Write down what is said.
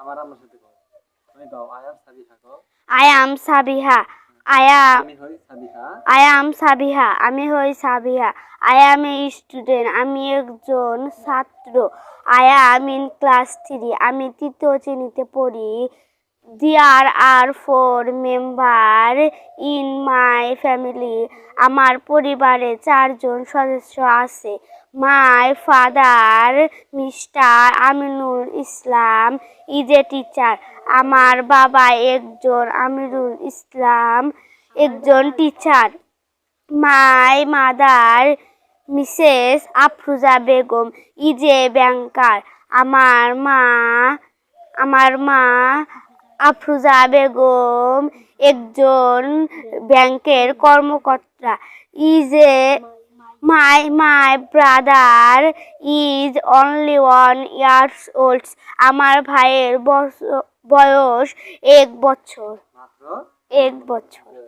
আমার আম্মুর সাথে কও তুমি আই সাবিহা কও। আই আম সাবিহা আয়া আম হই সাবিহা। আই আম সাবিহা আমি হই সাবিহা। আই এ স্টুডেন্ট আমি একজন ছাত্র। আয়া আমিন ইন ক্লাস থ্রি আমি তৃতীয় শ্রেণীতে পড়ি। There are four member in my family আমার পরিবারে চারজন সদস্য আছে। My father Mr Aminul Islam is a teacher আমার বাবা একজন আমিরুল ইসলাম, একজন teacher my mother Mrs Afruza Begum is a banker আমার মা আমার মা আফরুজা বেগম একজন ব্যাংকের কর্মকর্তা। Is a my my brother is only one years old আমার ভাইয়ের বয়স এক বছর। এক বছর।